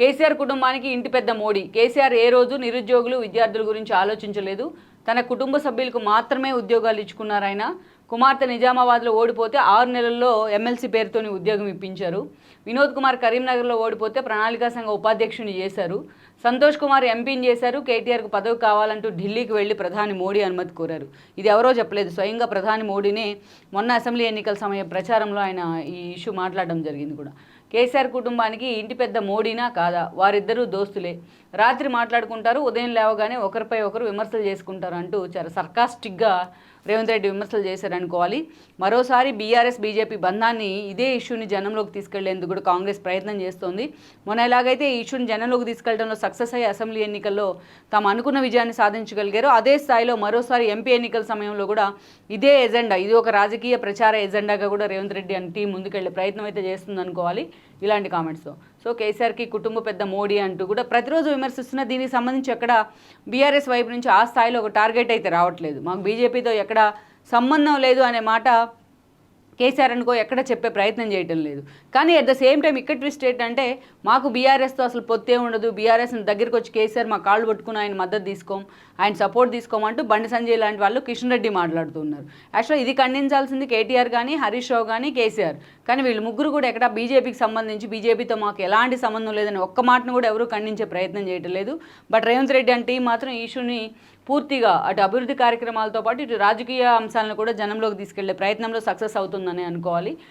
కేసీఆర్ కుటుంబానికి ఇంటి పెద్ద మోడీ. కేసీఆర్ ఏ రోజు నిరుద్యోగులు విద్యార్థుల గురించి ఆలోచించలేదు. తన కుటుంబ సభ్యులకు మాత్రమే ఉద్యోగాలు ఇచ్చుకున్నారాయన కుమార్తె నిజామాబాద్లో ఓడిపోతే ఆరు నెలల్లో ఎమ్మెల్సీ పేరుతోని ఉద్యోగం ఇప్పించారు. వినోద్ కుమార్ కరీంనగర్లో ఓడిపోతే ప్రణాళికా సంఘ ఉపాధ్యక్షుని చేశారు. సంతోష్ కుమార్ ఎంపీని చేశారు. కేటీఆర్కు పదవి కావాలంటూ ఢిల్లీకి వెళ్ళి ప్రధాని మోడీ అనుమతి కోరారు. ఇది ఎవరో చెప్పలేదు. స్వయంగా ప్రధాని మోడీనే మొన్న అసెంబ్లీ ఎన్నికల సమయ ప్రచారంలో ఆయన ఈ ఇష్యూ మాట్లాడడం జరిగింది కూడా. కేసీఆర్ కుటుంబానికి ఇంటి పెద్ద మోడీనా కాదా? వారిద్దరూ దోస్తులే. రాత్రి మాట్లాడుకుంటారు ఉదయం లేవగానే ఒకరిపై ఒకరు విమర్శలు చేసుకుంటారు అంటూ చాలా సర్కాస్టిక్గా రేవంత్ రెడ్డి విమర్శలు చేశారనుకోవాలి. మరోసారి బీఆర్ఎస్ బీజేపీ బంధాన్ని ఇదే ఇష్యూని జనంలోకి తీసుకెళ్ళేందుకు కూడా కాంగ్రెస్ ప్రయత్నం చేస్తోంది. మొన్న ఎలాగైతే ఈ ఇష్యూని జనంలోకి తీసుకెళ్ళడంలో సక్సెస్ అయ్యి అసెంబ్లీ ఎన్నికల్లో తాము అనుకున్న విజయాన్ని సాధించగలిగారు అదే స్థాయిలో మరోసారి ఎంపీ ఎన్నికల సమయంలో కూడా ఇదే ఎజెండా ఇది ఒక రాజకీయ ప్రచార ఎజెండాగా కూడా రేవంత్ రెడ్డి అని టీం ముందుకెళ్ళే ప్రయత్నం అయితే చేస్తుంది అనుకోవాలి ఇలాంటి కామెంట్స్ సో కేసీఆర్కి కుటుంబ పెద్ద మోడీ అంటూ కూడా ప్రతిరోజు విమర్శిస్తున్న దీనికి సంబంధించి ఎక్కడ బీఆర్ఎస్ వైపు నుంచి ఆ స్థాయిలో ఒక టార్గెట్ అయితే రావట్లేదు. మాకు బీజేపీతో ఎక్కడ సంబంధం లేదు అనే మాట కేసీఆర్ అనుకో ఎక్కడ చెప్పే ప్రయత్నం చేయటం లేదు. కానీ అట్ ద సేమ్ టైం ఇక్కడ ట్విస్ట్ ఏంటంటే మాకు బీఆర్ఎస్తో అసలు పొత్తే ఉండదు. బీఆర్ఎస్ దగ్గరికి వచ్చి కేసీఆర్ మా కాళ్ళు పట్టుకుని ఆయన మద్దతు తీసుకోం ఆయన సపోర్ట్ తీసుకోమంటూ బండి సంజయ్ లాంటి వాళ్ళు కిషన్ రెడ్డి మాట్లాడుతున్నారు యాక్చువల్గా ఇది ఖండించాల్సింది కేటీఆర్ కానీ హరీష్ రావు కానీ కేసీఆర్. కానీ వీళ్ళు ముగ్గురు కూడా ఎక్కడ బీజేపీకి సంబంధించి బీజేపీతో మాకు ఎలాంటి సంబంధం లేదని ఒక్క మాటను కూడా ఎవరూ ఖండించే ప్రయత్నం చేయటం లేదు. బట్ రేవంత్ రెడ్డి అంటే మాత్రం ఈ ఇష్యూని పూర్తిగా అటు అభివృద్ధి కార్యక్రమాలతో పాటు ఇటు రాజకీయ అంశాలను కూడా జనంలోకి తీసుకెళ్ళే ప్రయత్నంలో సక్సెస్ అవుతుందని అనుకోవాలి.